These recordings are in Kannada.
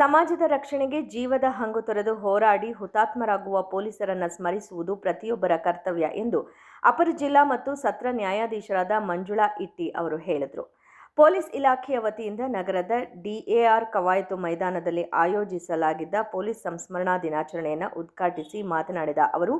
ಸಮಾಜದ ರಕ್ಷಣೆಗೆ ಜೀವದ ಹಂಗು ತೊರೆದು ಹೋರಾಡಿ ಹುತಾತ್ಮರಾಗುವ ಪೊಲೀಸರನ್ನು ಸ್ಮರಿಸುವುದು ಪ್ರತಿಯೊಬ್ಬರ ಕರ್ತವ್ಯ ಎಂದು ಅಪರ ಜಿಲ್ಲಾ ಮತ್ತು ಸತ್ರ ನ್ಯಾಯಾಧೀಶರಾದ ಮಂಜುಳಾ ಇಟ್ಟಿ ಅವರು ಹೇಳಿದರು. ಪೊಲೀಸ್ ಇಲಾಖೆಯ ವತಿಯಿಂದ ನಗರದ ಡಿಎಆರ್ ಕವಾಯತು ಮೈದಾನದಲ್ಲಿ ಆಯೋಜಿಸಲಾಗಿದ್ದ ಪೊಲೀಸ್ ಸಂಸ್ಮರಣಾ ದಿನಾಚರಣೆಯನ್ನು ಉದ್ಘಾಟಿಸಿ ಮಾತನಾಡಿದ ಅವರು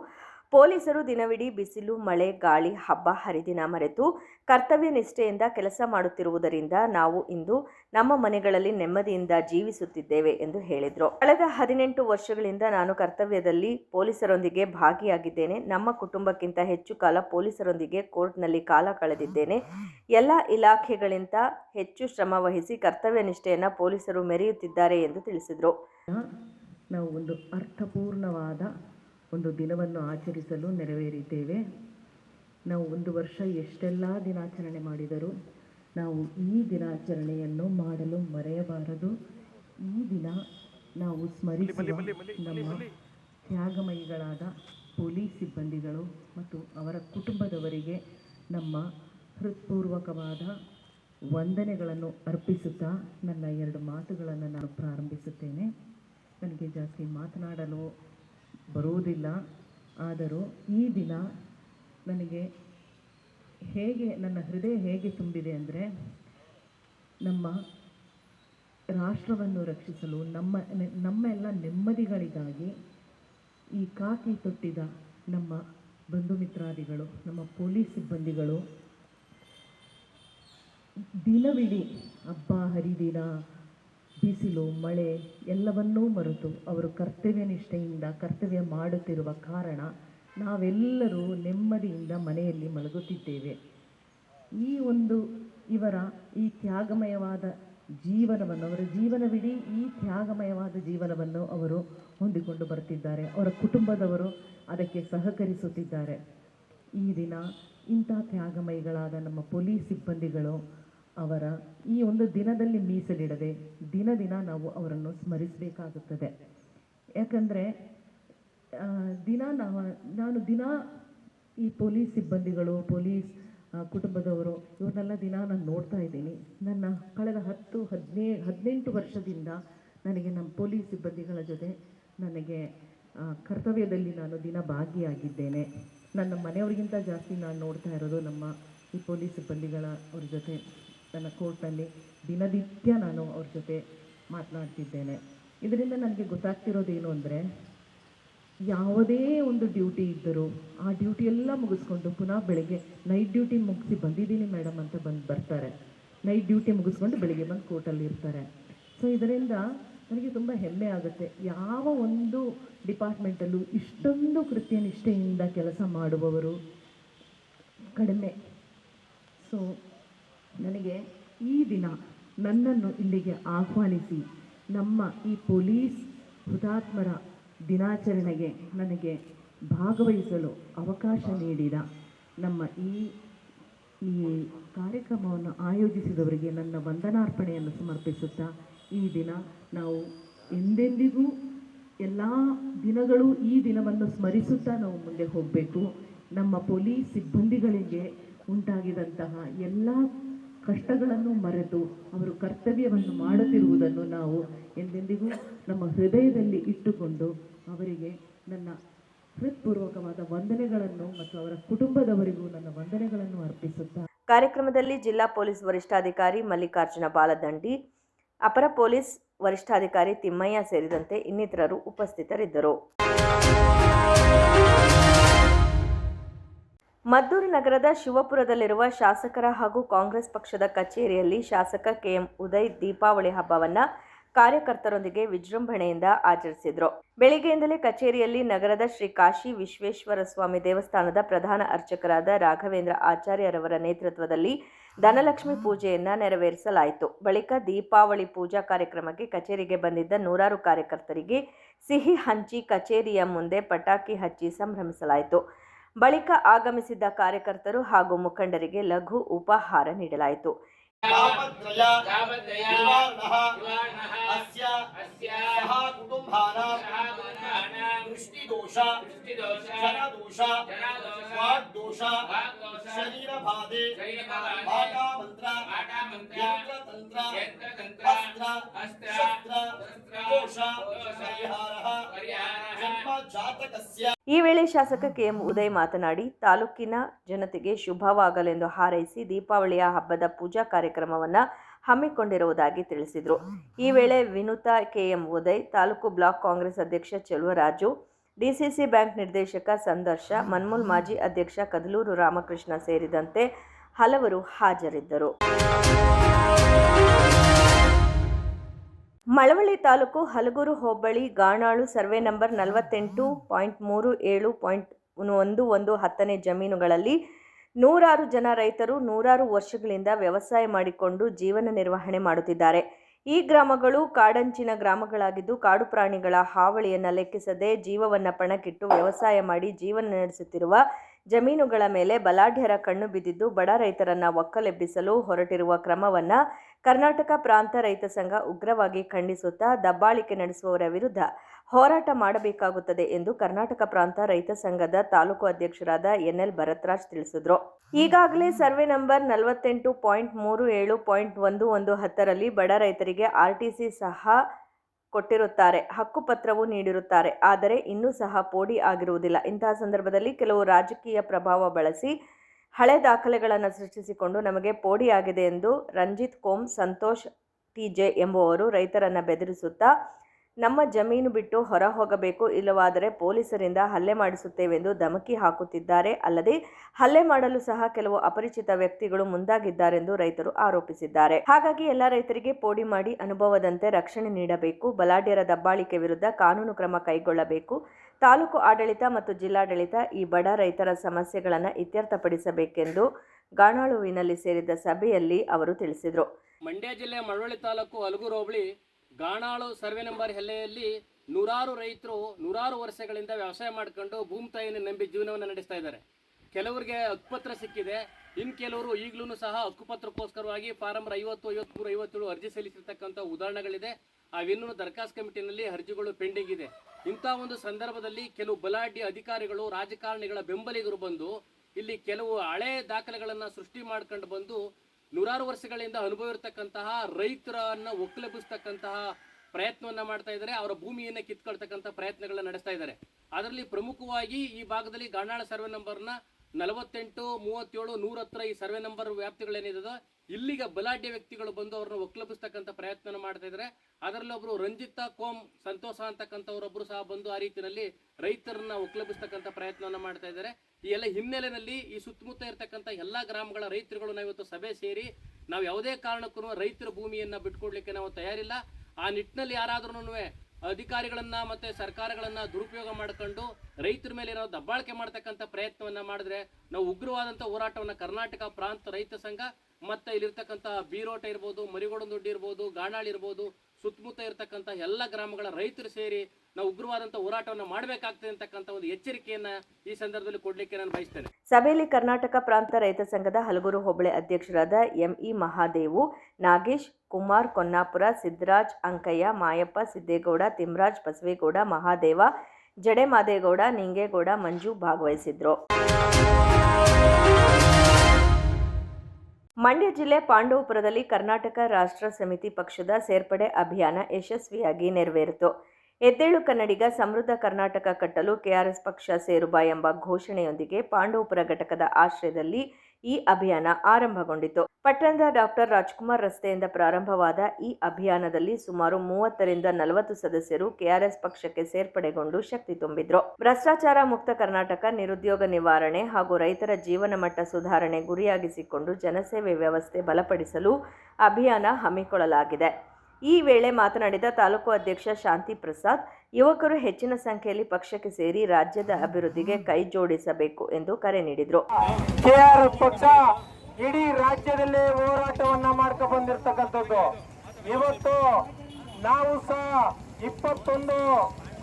ಪೊಲೀಸರು ದಿನವಿಡೀ ಬಿಸಿಲು, ಮಳೆ, ಗಾಳಿ, ಹಬ್ಬ, ಹರಿದಿನ ಮರೆತು ಕರ್ತವ್ಯ ನಿಷ್ಠೆಯಿಂದ ಕೆಲಸ ಮಾಡುತ್ತಿರುವುದರಿಂದ ನಾವು ಇಂದು ನಮ್ಮ ಮನೆಗಳಲ್ಲಿ ನೆಮ್ಮದಿಯಿಂದ ಜೀವಿಸುತ್ತಿದ್ದೇವೆ ಎಂದು ಹೇಳಿದರು. ಕಳೆದ ಹದಿನೆಂಟು ವರ್ಷಗಳಿಂದ ನಾನು ಕರ್ತವ್ಯದಲ್ಲಿ ಪೊಲೀಸರೊಂದಿಗೆ ಭಾಗಿಯಾಗಿದ್ದೇನೆ. ನಮ್ಮ ಕುಟುಂಬಕ್ಕಿಂತ ಹೆಚ್ಚು ಕಾಲ ಪೊಲೀಸರೊಂದಿಗೆ ಕೋರ್ಟ್ನಲ್ಲಿ ಕಾಲ ಕಳೆದಿದ್ದೇನೆ. ಎಲ್ಲ ಇಲಾಖೆಗಳಿಂದ ಹೆಚ್ಚು ಶ್ರಮ ವಹಿಸಿ ಕರ್ತವ್ಯ ನಿಷ್ಠೆಯನ್ನು ಪೊಲೀಸರು ಮೆರೆಯುತ್ತಿದ್ದಾರೆ ಎಂದು ತಿಳಿಸಿದರು. ನಾವು ಒಂದು ಅರ್ಥಪೂರ್ಣವಾದ ಒಂದು ದಿನವನ್ನು ಆಚರಿಸಲು ನೆರವೇರಿದ್ದೇವೆ. ನಾವು ಒಂದು ವರ್ಷ ಎಷ್ಟೆಲ್ಲ ದಿನಾಚರಣೆ ಮಾಡಿದರೂ ನಾವು ಈ ದಿನಾಚರಣೆಯನ್ನು ಮಾಡಲು ಮರೆಯಬಾರದು. ಈ ದಿನ ನಾವು ಸ್ಮರಿಸುವ ನಮ್ಮ ತ್ಯಾಗಮಯಿಗಳಾದ ಪೊಲೀಸ್ ಸಿಬ್ಬಂದಿಗಳು ಮತ್ತು ಅವರ ಕುಟುಂಬದವರಿಗೆ ನಮ್ಮ ಹೃತ್ಪೂರ್ವಕವಾದ ವಂದನೆಗಳನ್ನು ಅರ್ಪಿಸುತ್ತಾ ನನ್ನ ಎರಡು ಮಾತುಗಳನ್ನು ನಾನು ಪ್ರಾರಂಭಿಸುತ್ತೇನೆ. ನನಗೆ ಜಾಸ್ತಿ ಮಾತನಾಡಲು ಬರುವುದಿಲ್ಲ. ಆದರೂ ಈ ದಿನ ನನಗೆ ಹೇಗೆ, ನನ್ನ ಹೃದಯ ಹೇಗೆ ತುಂಬಿದೆ ಅಂದರೆ, ನಮ್ಮ ರಾಷ್ಟ್ರವನ್ನು ರಕ್ಷಿಸಲು, ನಮ್ಮ, ನಮ್ಮೆಲ್ಲ ನಮ್ಮ ನೆಮ್ಮದಿಗಳಿಗಾಗಿ ಈ ಕಾಕಿ ತೊಟ್ಟಿದ ನಮ್ಮ ಬಂಧು ಮಿತ್ರಾದಿಗಳು ನಮ್ಮ ಪೊಲೀಸ್ ಸಿಬ್ಬಂದಿಗಳು ದಿನವಿಡೀ ಹಬ್ಬ, ಹರಿದಿನ ಬಿಸಿಲು, ಮಳೆ ಎಲ್ಲವನ್ನೂ ಮರೆತು ಅವರು ಕರ್ತವ್ಯ ನಿಷ್ಠೆಯಿಂದ ಕರ್ತವ್ಯ ಮಾಡುತ್ತಿರುವ ಕಾರಣ ನಾವೆಲ್ಲರೂ ನೆಮ್ಮದಿಯಿಂದ ಮನೆಯಲ್ಲಿ ಮಲಗುತ್ತಿದ್ದೇವೆ. ಈ ಒಂದು ಇವರ ಈ ತ್ಯಾಗಮಯವಾದ ಜೀವನವನ್ನು, ಅವರ ಜೀವನವಿಡೀ ಈ ತ್ಯಾಗಮಯವಾದ ಜೀವನವನ್ನು ಅವರು ಹೊಂದಿಕೊಂಡು ಬರ್ತಿದ್ದಾರೆ. ಅವರ ಕುಟುಂಬದವರು ಅದಕ್ಕೆ ಸಹಕರಿಸುತ್ತಿದ್ದಾರೆ. ಈ ದಿನ ಇಂಥ ತ್ಯಾಗಮಯಿಗಳಾದ ನಮ್ಮ ಪೊಲೀಸ್ ಸಿಬ್ಬಂದಿಗಳು ಅವರ ಈ ಒಂದು ದಿನದಲ್ಲಿ ಮೀಸಲಿಡದೆ ದಿನ ದಿನ ನಾವು ಅವರನ್ನು ಸ್ಮರಿಸಬೇಕಾಗುತ್ತದೆ. ಯಾಕಂದರೆ ದಿನ ನಾವು, ನಾನು ದಿನ ಈ ಪೊಲೀಸ್ ಸಿಬ್ಬಂದಿಗಳು, ಪೊಲೀಸ್ ಕುಟುಂಬದವರು ಇವ್ರನ್ನೆಲ್ಲ ದಿನ ನಾನು ನೋಡ್ತಾ ಇದ್ದೀನಿ. ನನ್ನ ಕಳೆದ ಹತ್ತು, ಹದಿನೇ, ಹದಿನೆಂಟು ವರ್ಷದಿಂದ ನನಗೆ ನಮ್ಮ ಪೊಲೀಸ್ ಸಿಬ್ಬಂದಿಗಳ ಜೊತೆ ನನಗೆ ಕರ್ತವ್ಯದಲ್ಲಿ ನಾನು ದಿನ ಭಾಗಿಯಾಗಿದ್ದೇನೆ. ನನ್ನ ಮನೆಯವರಿಗಿಂತ ಜಾಸ್ತಿ ನಾನು ನೋಡ್ತಾ ಇರೋದು ನಮ್ಮ ಈ ಪೊಲೀಸ್ ಸಿಬ್ಬಂದಿಗಳ ಅವ್ರ ಜೊತೆ. ನನ್ನ ಕೋರ್ಟಲ್ಲಿ ದಿನನಿತ್ಯ ನಾನು ಅವ್ರ ಜೊತೆ ಮಾತನಾಡ್ತಿದ್ದೇನೆ. ಇದರಿಂದ ನನಗೆ ಗೊತ್ತಾಗ್ತಿರೋದೇನು ಅಂದರೆ, ಯಾವುದೇ ಒಂದು ಡ್ಯೂಟಿ ಇದ್ದರೂ ಆ ಡ್ಯೂಟಿ ಎಲ್ಲ ಮುಗಿಸ್ಕೊಂಡು ಪುನಃ ಬೆಳಿಗ್ಗೆ ನೈಟ್ ಡ್ಯೂಟಿ ಮುಗಿಸಿ ಬಂದಿದ್ದೀನಿ ಮೇಡಮ್ ಅಂತ ಬಂದು ಬರ್ತಾರೆ. ನೈಟ್ ಡ್ಯೂಟಿ ಮುಗಿಸ್ಕೊಂಡು ಬೆಳಿಗ್ಗೆ ಬಂದು ಕೋರ್ಟಲ್ಲಿ ಇರ್ತಾರೆ. ಸೊ ಇದರಿಂದ ನನಗೆ ತುಂಬ ಹೆಮ್ಮೆ ಆಗುತ್ತೆ. ಯಾವ ಒಂದು ಡಿಪಾರ್ಟ್ಮೆಂಟಲ್ಲೂ ಇಷ್ಟೊಂದು ಕೃತ್ಯನಿಷ್ಠೆಯಿಂದ ಕೆಲಸ ಮಾಡುವವರು ಕಡಿಮೆ. ಸೊ ನನಗೆ ಈ ದಿನ ನನ್ನನ್ನು ಇಲ್ಲಿಗೆ ಆಹ್ವಾನಿಸಿ. ನಮ್ಮ ಈ ಪೊಲೀಸ್ ಹುತಾತ್ಮರ ದಿನಾಚರಣೆಗೆ ನನಗೆ ಭಾಗವಹಿಸಲು ಅವಕಾಶ ನೀಡಿದ. ನಮ್ಮ ಈ ಈ ಕಾರ್ಯಕ್ರಮವನ್ನು ಆಯೋಜಿಸಿದವರಿಗೆ ನನ್ನ ವಂದನಾರ್ಪಣೆಯನ್ನು ಸಮರ್ಪಿಸುತ್ತಾ ಈ ದಿನ ನಾವು ಎಂದೆಂದಿಗೂ ಎಲ್ಲ ದಿನಗಳು ಈ ದಿನವನ್ನು ಸ್ಮರಿಸುತ್ತಾ ನಾವು ಮುಂದೆ ಹೋಗಬೇಕು. ನಮ್ಮ ಪೊಲೀಸ್ ಸಿಬ್ಬಂದಿಗಳಿಗೆ ಉಂಟಾಗಿದಂತಹ ಎಲ್ಲ ಕಷ್ಟಗಳನ್ನು ಮರೆತು ಅವರು ಕರ್ತವ್ಯವನ್ನು ಮಾಡುತ್ತಿರುವುದನ್ನು ನಾವು ಎಂದೆಂದಿಗೂ ನಮ್ಮ ಹೃದಯದಲ್ಲಿ ಇಟ್ಟುಕೊಂಡು ಅವರಿಗೆ ನನ್ನ ಹೃತ್ಪೂರ್ವಕವಾದ ವಂದನೆಗಳನ್ನು ಮತ್ತು ಅವರ ಕುಟುಂಬದವರಿಗೂ ನನ್ನ ವಂದನೆಗಳನ್ನು ಅರ್ಪಿಸುತ್ತಾ ಕಾರ್ಯಕ್ರಮದಲ್ಲಿ ಜಿಲ್ಲಾ ಪೊಲೀಸ್ ವರಿಷ್ಠಾಧಿಕಾರಿ ಮಲ್ಲಿಕಾರ್ಜುನ ಬಾಲದಂಡಿ, ಅಪರ ಪೊಲೀಸ್ ವರಿಷ್ಠಾಧಿಕಾರಿ ತಿಮ್ಮಯ್ಯ ಸೇರಿದಂತೆ ಇನ್ನಿತರರು ಉಪಸ್ಥಿತರಿದ್ದರು. ಮದ್ದೂರು ನಗರದ ಶಿವಪುರದಲ್ಲಿರುವ ಶಾಸಕರ ಹಾಗೂ ಕಾಂಗ್ರೆಸ್ ಪಕ್ಷದ ಕಚೇರಿಯಲ್ಲಿ ಶಾಸಕ ಕೆಎಂ ಉದಯ್ ದೀಪಾವಳಿ ಹಬ್ಬವನ್ನು ಕಾರ್ಯಕರ್ತರೊಂದಿಗೆ ವಿಜೃಂಭಣೆಯಿಂದ ಆಚರಿಸಿದರು. ಬೆಳಿಗ್ಗೆಯಿಂದಲೇ ಕಚೇರಿಯಲ್ಲಿ ನಗರದ ಶ್ರೀ ಕಾಶಿ ವಿಶ್ವೇಶ್ವರ ಸ್ವಾಮಿ ದೇವಸ್ಥಾನದ ಪ್ರಧಾನ ಅರ್ಚಕರಾದ ರಾಘವೇಂದ್ರ ಆಚಾರ್ಯರವರ ನೇತೃತ್ವದಲ್ಲಿ ಧನಲಕ್ಷ್ಮಿ ಪೂಜೆಯನ್ನು ನೆರವೇರಿಸಲಾಯಿತು. ಬಳಿಕ ದೀಪಾವಳಿ ಪೂಜಾ ಕಾರ್ಯಕ್ರಮಕ್ಕೆ ಕಚೇರಿಗೆ ಬಂದಿದ್ದ ನೂರಾರು ಕಾರ್ಯಕರ್ತರಿಗೆ ಸಿಹಿ ಹಂಚಿ ಕಚೇರಿಯ ಮುಂದೆ ಪಟಾಕಿ ಹಚ್ಚಿ ಸಂಭ್ರಮಿಸಲಾಯಿತು. ಬಳಿಕ ಆಗಮಿಸಿದ್ದ ಕಾರ್ಯಕರ್ತರು ಹಾಗೂ ಮುಖಂಡರಿಗೆ ಲಘು ಉಪಹಾರ ನೀಡಲಾಯಿತು. ದೃಷ್ಟಿದೋಷ ಜನದೋಷ ವಾಗ್ದೋಷ ಶರೀರ ಬಾಧೆ ಮಾಟಾ ಮಂತ್ರ ತಂತ್ರ ಅಸ್ತ್ರ ಶಸ್ತ್ರ ದೋಷ ಪರಿಹಾರ ಜನ್ಮ ಜಾತಕಸ್ಯ ಈ ವೇಳೆ ಶಾಸಕ ಕೆಎಂ ಉದಯ್ ಮಾತನಾಡಿ ತಾಲೂಕಿನ ಜನತೆಗೆ ಶುಭವಾಗಲೆಂದು ಹಾರೈಸಿ ದೀಪಾವಳಿಯ ಹಬ್ಬದ ಪೂಜಾ ಕಾರ್ಯಕ್ರಮವನ್ನು ಹಮ್ಮಿಕೊಂಡಿರುವುದಾಗಿ ತಿಳಿಸಿದರು. ಈ ವೇಳೆ Vinutha KM Uday taluk block Congress ಅಧ್ಯಕ್ಷ ಚೆಲುವರಾಜು ಡಿಸಿಸಿ ಬ್ಯಾಂಕ್ ನಿರ್ದೇಶಕ ಸಂದರ್ಶ, ಮನ್ಮೂಲ್ ಮಾಜಿ ಅಧ್ಯಕ್ಷ ಕದಲೂರು ರಾಮಕೃಷ್ಣ ಸೇರಿದಂತೆ ಹಲವರು ಹಾಜರಿದ್ದರು. ಮಳವಳ್ಳಿ ತಾಲೂಕು ಹಲಗೂರು ಹೋಬಳಿ ಗಾಣಾಳು ಸರ್ವೆ ನಂಬರ್ ನಲವತ್ತೆಂಟು ಪಾಯಿಂಟ್ ಮೂರು ಏಳು ಪಾಯಿಂಟ್ ಒಂದು ಒಂದು ಹತ್ತನೇ ಜಮೀನುಗಳಲ್ಲಿ ನೂರಾರು ಜನ ರೈತರು ನೂರಾರು ವರ್ಷಗಳಿಂದ ವ್ಯವಸಾಯ ಮಾಡಿಕೊಂಡು ಜೀವನ ನಿರ್ವಹಣೆ ಮಾಡುತ್ತಿದ್ದಾರೆ. ಈ ಗ್ರಾಮಗಳು ಕಾಡಂಚಿನ ಗ್ರಾಮಗಳಾಗಿದ್ದು ಕಾಡು ಪ್ರಾಣಿಗಳ ಹಾವಳಿಯನ್ನು ಲೆಕ್ಕಿಸದೆ ಜೀವವನ್ನು ಪಣಕ್ಕಿಟ್ಟು ವ್ಯವಸಾಯ ಮಾಡಿ ಜೀವನ ನಡೆಸುತ್ತಿರುವ ಜಮೀನುಗಳ ಮೇಲೆ ಬಲಾಢ್ಯರ ಕಣ್ಣು ಬಿದ್ದಿದ್ದು ಬಡ ರೈತರನ್ನ ಒಕ್ಕಲೆಬ್ಬಿಸಲು ಹೊರಟಿರುವ ಕ್ರಮವನ್ನ ಕರ್ನಾಟಕ ಪ್ರಾಂತ ರೈತ ಸಂಘ ಉಗ್ರವಾಗಿ ಖಂಡಿಸುತ್ತಾ ದಬ್ಬಾಳಿಕೆ ನಡೆಸುವವರ ವಿರುದ್ಧ ಹೋರಾಟ ಮಾಡಬೇಕಾಗುತ್ತದೆ ಎಂದು ಕರ್ನಾಟಕ ಪ್ರಾಂತ ರೈತ ಸಂಘದ ತಾಲೂಕು ಅಧ್ಯಕ್ಷರಾದ ಎನ್ಎಲ್ ಭರತ್ರಾಜ್ ತಿಳಿಸಿದರು. ಈಗಾಗಲೇ ಸರ್ವೆ ನಂಬರ್ ನಲವತ್ತೆಂಟು ಪಾಯಿಂಟ್ ಮೂರು ಏಳು ಪಾಯಿಂಟ್ ಒಂದು ಒಂದು ಹತ್ತರಲ್ಲಿ ಬಡ ರೈತರಿಗೆ ಆರ್ಟಿಸಿ ಸಹ ಕೊಟ್ಟಿರುತ್ತಾರೆ. ಹಕ್ಕುಪತ್ರವೂ ನೀಡಿರುತ್ತಾರೆ. ಆದರೆ ಇನ್ನೂ ಸಹ ಪೋಡಿ ಆಗಿರುವುದಿಲ್ಲ. ಇಂತಹ ಸಂದರ್ಭದಲ್ಲಿ ಕೆಲವು ರಾಜಕೀಯ ಪ್ರಭಾವ ಬಳಸಿ ಹಳೆ ದಾಖಲೆಗಳನ್ನು ಸೃಷ್ಟಿಸಿಕೊಂಡು ನಮಗೆ ಪೋಡಿ ಆಗಿದೆ ಎಂದು ರಂಜಿತ್ ಕೋಮ್, ಸಂತೋಷ್ ಟಿಜೆ ಎಂಬುವರು ರೈತರನ್ನು ಬೆದರಿಸುತ್ತಾ ನಮ್ಮ ಜಮೀನು ಬಿಟ್ಟು ಹೊರ ಹೋಗಬೇಕು ಇಲ್ಲವಾದರೆ ಪೊಲೀಸರಿಂದ ಹಲ್ಲೆ ಮಾಡಿಸುತ್ತೇವೆಂದು ಧಮಕಿ ಹಾಕುತ್ತಿದ್ದಾರೆ. ಅಲ್ಲದೆ, ಹಲ್ಲೆ ಮಾಡಲು ಸಹ ಕೆಲವು ಅಪರಿಚಿತ ವ್ಯಕ್ತಿಗಳು ಮುಂದಾಗಿದ್ದಾರೆಂದು ರೈತರು ಆರೋಪಿಸಿದ್ದಾರೆ. ಹಾಗಾಗಿ ಎಲ್ಲ ರೈತರಿಗೆ ಪೋಡಿ ಮಾಡಿ ಅನುಭವದಂತೆ ರಕ್ಷಣೆ ನೀಡಬೇಕು. ಬಲಾಢ್ಯರ ದಬ್ಬಾಳಿಕೆ ವಿರುದ್ಧ ಕಾನೂನು ಕ್ರಮ ಕೈಗೊಳ್ಳಬೇಕು. ತಾಲೂಕು ಆಡಳಿತ ಮತ್ತು ಜಿಲ್ಲಾಡಳಿತ ಈ ಬಡ ರೈತರ ಸಮಸ್ಯೆಗಳನ್ನು ಇತ್ಯರ್ಥಪಡಿಸಬೇಕೆಂದು ಗಾಣಾಳುವಿನಲ್ಲಿ ಸೇರಿದ್ದ ಸಭೆಯಲ್ಲಿ ಅವರು ತಿಳಿಸಿದರು. ಮಂಡ್ಯ ಜಿಲ್ಲೆ ಮಳವಳ್ಳಿ ತಾಲೂಕು ಹಲಗೂರು ಹೋಬಳಿ ಗಾಣಾಳು ಸರ್ವೆ ನಂಬರ್ ಹೆಲ್ಲೆಯಲ್ಲಿ ನೂರಾರು ರೈತರು ನೂರಾರು ವರ್ಷಗಳಿಂದ ವ್ಯವಸಾಯ ಮಾಡ್ಕೊಂಡು ಭೂಮಿ ನಂಬಿ ಜೀವನವನ್ನು ನಡೆಸ್ತಾ ಇದ್ದಾರೆ. ಕೆಲವರಿಗೆ ಹಕ್ಕುಪತ್ರ ಸಿಕ್ಕಿದೆ. ಇನ್ನು ಕೆಲವರು ಈಗಲೂ ಸಹ ಹಕ್ಕುಪತ್ರಕ್ಕೋಸ್ಕರವಾಗಿ ಫಾರಂ ಐವತ್ತು, ಐವತ್ಮೂರು, ಐವತ್ತೇಳು ಅರ್ಜಿ ಸಲ್ಲಿಸಿರ್ತಕ್ಕಂಥ ಉದಾಹರಣೆಗಳಿದೆ. ಅವಿನ್ನೂ ದರ್ಖಾಸ್ ಕಮಿಟಿನಲ್ಲಿ ಅರ್ಜಿಗಳು ಪೆಂಡಿಂಗ್ ಇದೆ. ಇಂಥ ಒಂದು ಸಂದರ್ಭದಲ್ಲಿ ಕೆಲವು ಬಲಾಢ್ಯ ಅಧಿಕಾರಿಗಳು ರಾಜಕಾರಣಿಗಳ ಬೆಂಬಲಿಗರು ಬಂದು ಇಲ್ಲಿ ಕೆಲವು ಹಳೆ ದಾಖಲೆಗಳನ್ನು ಸೃಷ್ಟಿ ಮಾಡ್ಕೊಂಡು ಬಂದು ನೂರಾರು ವರ್ಷಗಳಿಂದ ಅನುಭವ ಇರತಕ್ಕಂತಹ ರೈತರನ್ನ ಒಕ್ಕಲೆಬ್ಬಿಸ್ತಕ್ಕಂತಹ ಪ್ರಯತ್ನವನ್ನ ಮಾಡ್ತಾ ಇದ್ದಾರೆ, ಅವರ ಭೂಮಿಯನ್ನ ಕಿತ್ಕೊಳ್ತಕ್ಕಂಥ ಪ್ರಯತ್ನಗಳನ್ನ ನಡೆಸ್ತಾ ಇದ್ದಾರೆ. ಅದರಲ್ಲಿ ಪ್ರಮುಖವಾಗಿ ಈ ಭಾಗದಲ್ಲಿ ಗಾಣಾಳ ಸರ್ವೆ ನಂಬರ್ನ ನಲವತ್ತೆಂಟು, ಮೂವತ್ತೇಳು ನೂರ ಹತ್ರ ಈ ಸರ್ವೆ ನಂಬರ್ ವ್ಯಾಪ್ತಿಗಳೇನಿದೆ ಇಲ್ಲಿಗೆ ಬಲಾಢ್ಯ ವ್ಯಕ್ತಿಗಳು ಬಂದು ಅವ್ರನ್ನ ಒಕ್ಕಲೆಬ್ಬಿಸ್ತಕ್ಕಂಥ ಪ್ರಯತ್ನ ಮಾಡ್ತಾ ಇದ್ದಾರೆ. ಅದರಲ್ಲಿ ಒಬ್ರು ರಂಜಿತಾ, ಕೋಮ್, ಸಂತೋಷ ಅಂತಕ್ಕಂಥವ್ರೊಬ್ರು ಸಹ ಬಂದು ಆ ರೀತಿಯಲ್ಲಿ ರೈತರನ್ನ ಒಕ್ಕಲೆಬ್ಬಿಸ್ತಕ್ಕಂಥ ಪ್ರಯತ್ನವನ್ನ ಮಾಡ್ತಾ ಇದ್ದಾರೆ. ಈ ಎಲ್ಲ ಹಿನ್ನೆಲೆಯಲ್ಲಿ ಈ ಸುತ್ತಮುತ್ತ ಇರತಕ್ಕಂಥ ಎಲ್ಲಾ ಗ್ರಾಮಗಳ ರೈತರುಗಳು ನಾವಿವತ್ತು ಸಭೆ ಸೇರಿ ನಾವು ಯಾವುದೇ ಕಾರಣಕ್ಕೂ ರೈತರ ಭೂಮಿಯನ್ನು ಬಿಟ್ಕೊಡ್ಲಿಕ್ಕೆ ನಾವು ತಯಾರಿಲ್ಲ. ಆ ನಿಟ್ಟಿನಲ್ಲಿ ಯಾರಾದ್ರೂ ಅಧಿಕಾರಿಗಳನ್ನ ಮತ್ತೆ ಸರ್ಕಾರಗಳನ್ನ ದುರುಪಯೋಗ ಮಾಡ್ಕೊಂಡು ರೈತರ ಮೇಲೆ ನಾವು ದಬ್ಬಾಳಿಕೆ ಮಾಡ್ತಕ್ಕಂಥ ಪ್ರಯತ್ನವನ್ನ ಮಾಡಿದ್ರೆ ನಾವು ಉಗ್ರವಾದಂಥ ಹೋರಾಟವನ್ನ ಕರ್ನಾಟಕ ಪ್ರಾಂತ ರೈತ ಸಂಘ ಮತ್ತೆ ಇಲ್ಲಿರ್ತಕ್ಕಂಥ ಬೀರೋಟ ಇರ್ಬೋದು, ಮರಿಗೋಡಂದೊಡ್ಡಿ ಇರ್ಬೋದು, ಗಾಣಾಳಿ ಇರ್ಬೋದು, ಸುತ್ತಮುತ್ತ ಇರತಕ್ಕಂಥ ಎಲ್ಲ ಗ್ರಾಮಗಳ ರೈತರು ಸೇರಿ ನಾವು ಉಗ್ರವಾದಂಥ ಹೋರಾಟವನ್ನು ಮಾಡಬೇಕಾಗ್ತದೆ ಒಂದು ಎಚ್ಚರಿಕೆಯನ್ನ ಈ ಸಂದರ್ಭದಲ್ಲಿ ಕೊಡ್ಲಿಕ್ಕೆ ನಾನು ಬಯಸ್ತೇನೆ. ಸಭೆಯಲ್ಲಿ ಕರ್ನಾಟಕ ಪ್ರಾಂತ ರೈತ ಸಂಘದ ಹಲಗೂರು ಹೋಬಳಿ ಅಧ್ಯಕ್ಷರಾದ ಎಂಇ ಮಹಾದೇವು ನಾಗೇಶ್, ಕುಮಾರ್ ಕೊನ್ನಾಪುರ ಸಿದ್ದರಾಜ್ ಅಂಕಯ್ಯ, ಮಾಯಪ್ಪ ಸಿದ್ದೇಗೌಡ, ತಿಮ್ರಾಜ್ ಬಸವೇಗೌಡ, ಮಹಾದೇವ ಜಡೆ ಮಾದೇಗೌಡ ನಿಂಗೇಗೌಡ, ಮಂಜು ಭಾಗವಹಿಸಿದ್ರು. ಮಂಡ್ಯ ಜಿಲ್ಲೆ ಪಾಂಡವಪುರದಲ್ಲಿ ಕರ್ನಾಟಕ ರಾಷ್ಟ್ರ ಸಮಿತಿ ಪಕ್ಷದ ಸೇರ್ಪಡೆ ಅಭಿಯಾನ ಯಶಸ್ವಿಯಾಗಿ ನೆರವೇರಿತು. ಎದ್ದೇಳು ಕನ್ನಡಿಗ ಸಮೃದ್ಧ ಕರ್ನಾಟಕ ಕಟ್ಟಲು ಕೆಆರ್ಎಸ್ ಪಕ್ಷ ಸೇರುಬಾ ಎಂಬ ಘೋಷಣೆಯೊಂದಿಗೆ ಪಾಂಡವಪುರ ಘಟಕದ ಆಶ್ರಯದಲ್ಲಿ ಈ ಅಭಿಯಾನ ಆರಂಭಗೊಂಡಿತು. ಪಟ್ಟಣದ ಡಾಕ್ಟರ್ ರಾಜ್ಕುಮಾರ್ ರಸ್ತೆಯಿಂದ ಪ್ರಾರಂಭವಾದ ಈ ಅಭಿಯಾನದಲ್ಲಿ ಸುಮಾರು ಮೂವತ್ತರಿಂದ ನಲವತ್ತು ಸದಸ್ಯರು ಕೆಆರ್ಎಸ್ ಪಕ್ಷಕ್ಕೆ ಸೇರ್ಪಡೆಗೊಂಡು ಶಕ್ತಿ ತುಂಬಿದ್ರು. ಭ್ರಷ್ಟಾಚಾರ ಮುಕ್ತ ಕರ್ನಾಟಕ, ನಿರುದ್ಯೋಗ ನಿವಾರಣೆ ಹಾಗೂ ರೈತರ ಜೀವನ ಮಟ್ಟ ಸುಧಾರಣೆ ಗುರಿಯಾಗಿಸಿಕೊಂಡು ಜನಸೇವೆ ವ್ಯವಸ್ಥೆ ಬಲಪಡಿಸಲು ಅಭಿಯಾನ ಹಮ್ಮಿಕೊಳ್ಳಲಾಗಿದೆ. ಈ ವೇಳೆ ಮಾತನಾಡಿದ ತಾಲೂಕು ಅಧ್ಯಕ್ಷ ಶಾಂತಿ ಪ್ರಸಾದ್, ಯುವಕರು ಹೆಚ್ಚಿನ ಸಂಖ್ಯೆಯಲ್ಲಿ ಪಕ್ಷಕ್ಕೆ ಸೇರಿ ರಾಜ್ಯದ ಅಭಿವೃದ್ಧಿಗೆ ಕೈ ಜೋಡಿಸಬೇಕು ಎಂದು ಕರೆ ನೀಡಿದರು. ಕೆಆರ್ ಪಕ್ಷ ಇಡೀ ರಾಜ್ಯದಲ್ಲೇ ಹೋರಾಟವನ್ನ ಮಾಡ್ಕೊ ಬಂದಿರತಕ್ಕಂಥದ್ದು. ಇವತ್ತು ನಾವು ಸಹ ಇಪ್ಪತ್ತೊಂದು,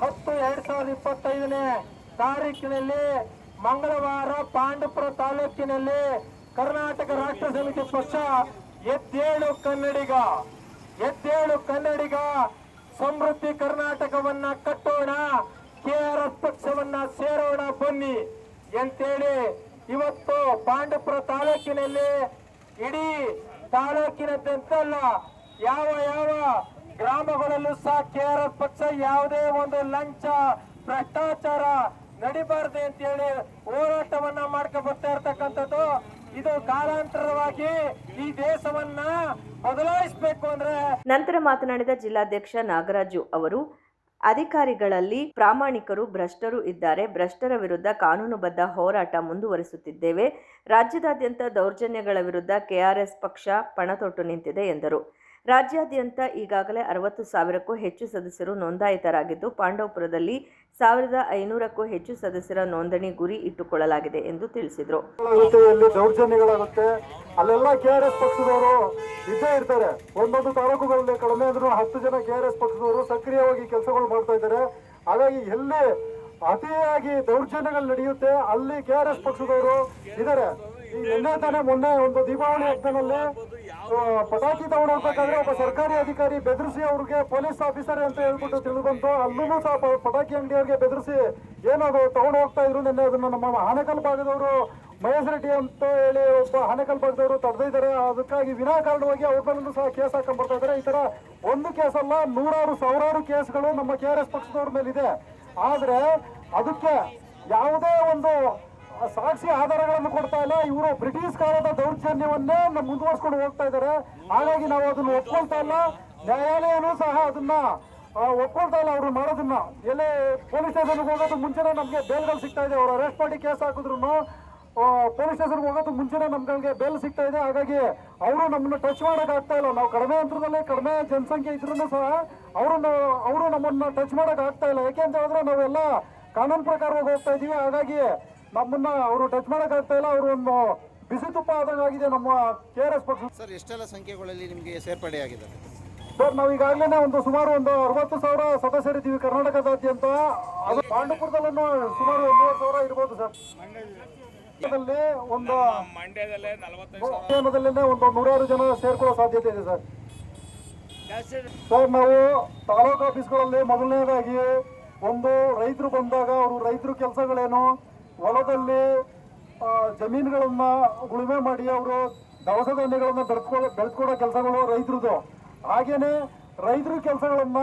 ಹತ್ತು, ಎರಡ್ ಸಾವಿರದ ಇಪ್ಪತ್ತೈದನೇ ತಾರೀಕಿನಲ್ಲಿ ಮಂಗಳವಾರ ಪಾಂಡಪುರ ತಾಲೂಕಿನಲ್ಲಿ ಕರ್ನಾಟಕ ರಾಷ್ಟ್ರ ಸಮಿತಿ ಪಕ್ಷ ಎದ್ದೇಳು ಕನ್ನಡಿಗ. ಎದ್ದೇಳು ಕನ್ನಡಿಗ. ಸಮೃದ್ಧಿ ಕರ್ನಾಟಕವನ್ನ ಕಟ್ಟೋಣ. ಕೆಆರ್ಎಸ್ ಪಕ್ಷವನ್ನ ಸೇರೋಣ ಬನ್ನಿ ಅಂತೇಳಿ ಇವತ್ತು ಪಾಂಡಪುರ ತಾಲೂಕಿನಲ್ಲಿ ಇಡೀ ತಾಲೂಕಿನದ್ದಂತಲ್ಲ ಯಾವ ಯಾವ ಗ್ರಾಮಗಳಲ್ಲೂ ಸಹ ಕೆ ಆರ್ ಎಸ್ ಪಕ್ಷ ಯಾವುದೇ ಒಂದು ಲಂಚ, ಭ್ರಷ್ಟಾಚಾರ ನಡಿಬಾರ್ದು ಅಂತ ಹೇಳಿ ಹೋರಾಟವನ್ನ ಮಾಡ್ಕೊ ಬರ್ತಾ ಇರ್ತಕ್ಕಂಥದ್ದು. ಇದು ಕಾಲಾಂತರವಾಗಿ ಈ ದೇಶವನ್ನ ಬದಲಾಯಿಸಬೇಕು ಅಂದ್ರೆ ನಂತರ ಮಾತನಾಡಿದ ಜಿಲ್ಲಾಧ್ಯಕ್ಷ ನಾಗರಾಜು ಅವರು, ಅಧಿಕಾರಿಗಳಲ್ಲಿ ಪ್ರಾಮಾಣಿಕರು, ಭ್ರಷ್ಟರು ಇದ್ದಾರೆ. ಭ್ರಷ್ಟರ ವಿರುದ್ಧ ಕಾನೂನುಬದ್ಧ ಹೋರಾಟ ಮುಂದುವರಿಸುತ್ತಿದ್ದೇವೆ. ರಾಜ್ಯದಾದ್ಯಂತ ದೌರ್ಜನ್ಯಗಳ ವಿರುದ್ಧ ಕೆಆರ್ಎಸ್ ಪಕ್ಷ ಪಣತೊಟ್ಟು ನಿಂತಿದೆ ಎಂದರು. ರಾಜ್ಯಾದ್ಯಂತ ಈಗಾಗಲೇ ಅರವತ್ತು ಸಾವಿರಕ್ಕೂ ಹೆಚ್ಚು ಸದಸ್ಯರು ನೋಂದಾಯಿತರಾಗಿದ್ದು, ಪಾಂಡವಪುರದಲ್ಲಿ ಸಾವಿರದ ಐನೂರಕ್ಕೂ ಹೆಚ್ಚು ಸದಸ್ಯರ ನೋಂದಣಿ ಗುರಿ ಇಟ್ಟುಕೊಳ್ಳಲಾಗಿದೆ ಎಂದು ತಿಳಿಸಿದರು. ದೌರ್ಜನ್ಯಗಳಾಗುತ್ತೆ. ಅಲ್ಲೆಲ್ಲ ಕೆ ಆರ್ ಎಸ್ ಪಕ್ಷದವರು ಇದ್ದೇ ಇರ್ತಾರೆ. ಒಂದೊಂದು ತಾಲೂಕುಗಳಲ್ಲಿ ಕಡಿಮೆ ಅಂದ್ರೂ ಹತ್ತು ಜನ ಕೆ ಆರ್ ಎಸ್ ಪಕ್ಷದವರು ಸಕ್ರಿಯವಾಗಿ ಕೆಲಸಗಳು ಮಾಡ್ತಾ ಇದ್ದಾರೆ. ಹಾಗಾಗಿ ಎಲ್ಲಿ ಅತಿಯಾಗಿ ದೌರ್ಜನ್ಯಗಳು ನಡೆಯುತ್ತೆ, ಅಲ್ಲಿ ಕೆ ಆರ್ ಎಸ್ ಪಕ್ಷದವರು ಇದ್ದಾರೆ. ಈ ನಿನ್ನೆ ತಾನೇ ಮೊನ್ನೆ ಒಂದು ದೀಪಾವಳಿ ಹಬ್ಬದಲ್ಲಿ ಪಟಾಕಿ ತಗೊಂಡು ಹೋಗ್ಬೇಕಾದ್ರೆ ಒಬ್ಬ ಸರ್ಕಾರಿ ಅಧಿಕಾರಿ ಬೆದರಿಸಿ ಅವ್ರಿಗೆ ಪೊಲೀಸ್ ಆಫೀಸರ್ ಅಂತ ಹೇಳ್ಬಿಟ್ಟು ತಿಳಿದುಬಂತು. ಅಲ್ಲೂ ಸಹ ಪಟಾಕಿ ಅಂಗಡಿಯವ್ರಿಗೆ ಬೆದರಿಸಿ ಏನದು ತಗೊಂಡು ಹೋಗ್ತಾ ಇದ್ರು ನಿನ್ನೆ ಅದನ್ನ ನಮ್ಮ ಆನೇಕಲ್ ಭಾಗದವರು ಮಹೇಶ್ ರೆಡ್ಡಿ ಅಂತ ಹೇಳಿ ಒಬ್ಬ ಆನೇಕಲ್ ಭಾಗದವರು ತಡೆದಿದ್ದಾರೆ. ಅದಕ್ಕಾಗಿ ವಿನಾಕಾರಣವಾಗಿ ಅವ್ರ ಮೇಲೂ ಸಹ ಕೇಸ್ ಹಾಕೊಂಡ್ ಬರ್ತಾ ಇದ್ದಾರೆ. ಈ ತರ ಒಂದು ಕೇಸ್ ಅಲ್ಲ ನೂರಾರು ಸಾವಿರಾರು ಕೇಸ್ಗಳು ನಮ್ಮ ಕೆ ಆರ್ ಎಸ್ ಪಕ್ಷದವ್ರ ಮೇಲಿದೆ. ಆದ್ರೆ ಅದಕ್ಕೆ ಯಾವುದೇ ಒಂದು ಸಾಕ್ಷಿ ಆಧಾರಗಳನ್ನು ಕೊಡ್ತಾ ಇಲ್ಲ. ಇವರು ಬ್ರಿಟಿಷ್ ಕಾಲದ ದೌರ್ಜನ್ಯವನ್ನೇ ಮುಂದುವರ್ಸ್ಕೊಂಡು ಹೋಗ್ತಾ ಇದ್ದಾರೆ. ಹಾಗಾಗಿ ನಾವು ಅದನ್ನು ಒಪ್ಕೊಳ್ತಾ ಇಲ್ಲ. ನ್ಯಾಯಾಲಯನೂ ಸಹ ಅದನ್ನ ಒಪ್ಕೊಳ್ತಾ ಇಲ್ಲ ಅವರು ಮಾಡೋದನ್ನ. ಎಲ್ಲೇ ಪೊಲೀಸ್ ಸ್ಟೇಷನ್ಗೆ ಹೋಗೋದು ಮುಂಚೆನೆ ನಮಗೆ ಬೇಲ್ಗಳು ಸಿಗ್ತಾ ಇದೆ. ಅವರು ಅರೆಸ್ಟ್ ಮಾಡಿ ಕೇಸ್ ಹಾಕಿದ್ರು ಪೊಲೀಸ್ ಸ್ಟೇಷನ್ಗೆ ಹೋಗೋದು ಮುಂಚೆನೆ ನಮ್ಗಳಿಗೆ ಬೇಲ್ ಸಿಗ್ತಾ ಇದೆ. ಹಾಗಾಗಿ ಅವರು ನಮ್ಮನ್ನ ಟಚ್ ಮಾಡಕ್ ಆಗ್ತಾ ಇಲ್ಲ. ನಾವು ಕಡಿಮೆ ಹಂತದಲ್ಲೇ ಕಡಿಮೆ ಜನಸಂಖ್ಯೆ ಇದ್ರೂ ಸಹ ಅವರನ್ನು ಅವರು ನಮ್ಮನ್ನ ಟಚ್ ಮಾಡಕ್ ಆಗ್ತಾ ಇಲ್ಲ. ಯಾಕೆ ಅಂತ ಹೇಳಿದ್ರೆ ನಾವೆಲ್ಲ ಕಾನೂನು ಪ್ರಕಾರವಾಗಿ ಹೋಗ್ತಾ ಇದ್ದೀವಿ ಹಾಗಾಗಿ ನಮ್ಮನ್ನ ಅವರು ಟಚ್ ಮಾಡಕ್ ಆಗ್ತಾ ಇಲ್ಲ ಅವರು ಒಂದು ಬಿಸಿ ತುಪ್ಪ ಆದಂಗೆ ಆಗಿದೆ ನಮ್ಮ ಕೆ ಆರ್ ಎಸ್ ಪಕ್ಷ. ಸರ್ ಎಷ್ಟೆಲ್ಲ ಸಂಖ್ಯೆಗಳಲ್ಲಿ ನಿಮಗೆ ಸೇರ್ಪಡೆಯಾಗಿದ್ದಾರೆ ಸರ್ ನಾವು ಈಗಾಗಲೇ ಒಂದು ಸುಮಾರು ಒಂದು ಅರವತ್ತು ಸಾವಿರ ಸದಸ್ಯರಿದ್ದೀವಿ ಕರ್ನಾಟಕದಾದ್ಯಂತ. ಅದು ಪಾಂಡುಪುರದಲ್ಲೂ ಸುಮಾರು ಒಂದೂವರೆ ಸಾವಿರ ಇರ್ಬೋದು ಸರ್. ಮಂಡ್ಯದಲ್ಲಿ ಒಂದು ಮಂಡ್ಯದಲ್ಲೇ ಒಂದು ನೂರಾರು ಜನ ಸೇರ್ಕೊಳ್ಳೋ ಸಾಧ್ಯತೆ ಇದೆ ಸರ್. ಸರ್ ನಾವು ತಾಲೂಕು ಆಫೀಸ್ಗಳಲ್ಲಿ ಮೊದಲನೇದಾಗಿ ಒಂದು ರೈತರು ಬಂದಾಗ ಅವರು ರೈತರು ಕೆಲಸಗಳೇನು ಹೊಲದಲ್ಲಿ ಜಮೀನುಗಳನ್ನ ಉಳುಮೆ ಮಾಡಿ ಅವರು ದವಸ ಧಾನ್ಯಗಳನ್ನ ಬೆಳೆಸ್ಕೊಳ್ಳೋ ಬೆಳೆಸ್ಕೊಡೋ ಕೆಲಸಗಳು ರೈತರದು. ಹಾಗೇನೆ ರೈತರ ಕೆಲಸಗಳನ್ನ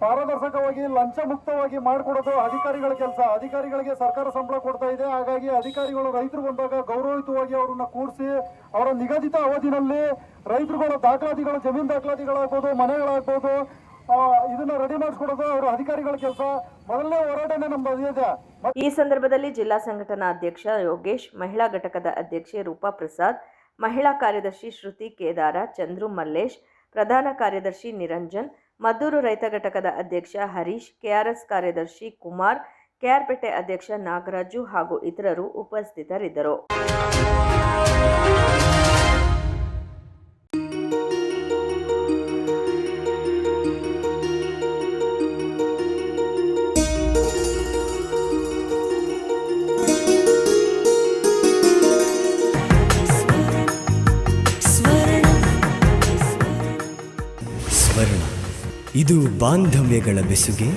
ಪಾರದರ್ಶಕವಾಗಿ ಲಂಚ ಮುಕ್ತವಾಗಿ ಮಾಡಿಕೊಡೋದು ಅಧಿಕಾರಿಗಳ ಕೆಲಸ. ಅಧಿಕಾರಿಗಳಿಗೆ ಸರ್ಕಾರ ಸಂಬಳ ಕೊಡ್ತಾ ಇದೆ. ಹಾಗಾಗಿ ಅಧಿಕಾರಿಗಳು ರೈತರು ಬಂದಾಗ ಗೌರವಯುತವಾಗಿ ಅವರನ್ನ ಕೂರಿಸಿ, ಅವರ ನಿಗದಿತ ಅವಧಿನಲ್ಲಿ ರೈತರುಗಳ ದಾಖಲಾತಿಗಳು, ಜಮೀನು ದಾಖಲಾತಿಗಳಾಗ್ಬೋದು, ಮನೆಗಳಾಗ್ಬೋದು ಇದನ್ನ ರೆಡಿ ಮಾಡಿಸ್ಕೊಡೋದು ಅವರು ಅಧಿಕಾರಿಗಳ ಕೆಲಸ. ಮೊದಲನೇ ಹೋರಾಟನೇ ನಮ್ಮ ಈ ಸಂದರ್ಭದಲ್ಲಿ ಜಿಲ್ಲಾ ಸಂಘಟನಾ ಅಧ್ಯಕ್ಷ ಯೋಗೇಶ್, ಮಹಿಳಾ ಘಟಕದ ಅಧ್ಯಕ್ಷೆ ರೂಪಾ ಪ್ರಸಾದ್, ಮಹಿಳಾ ಕಾರ್ಯದರ್ಶಿ ಶ್ರುತಿ ಕೇದಾರ, ಚಂದ್ರು ಮಲ್ಲೇಶ್, ಪ್ರಧಾನ ಕಾರ್ಯದರ್ಶಿ ನಿರಂಜನ್, ಮದ್ದೂರು ರೈತ ಘಟಕದ ಅಧ್ಯಕ್ಷ ಹರೀಶ್, ಕೆಆರ್ಎಸ್ ಕಾರ್ಯದರ್ಶಿ ಕುಮಾರ್, ಕೆಆರ್ಪೇಟೆ ಅಧ್ಯಕ್ಷ ನಾಗರಾಜು ಹಾಗೂ ಇತರರು ಉಪಸ್ಥಿತರಿದ್ದರು. ಬಾಂಧವ್ಯಗಳ ಬೆಸುಗೆ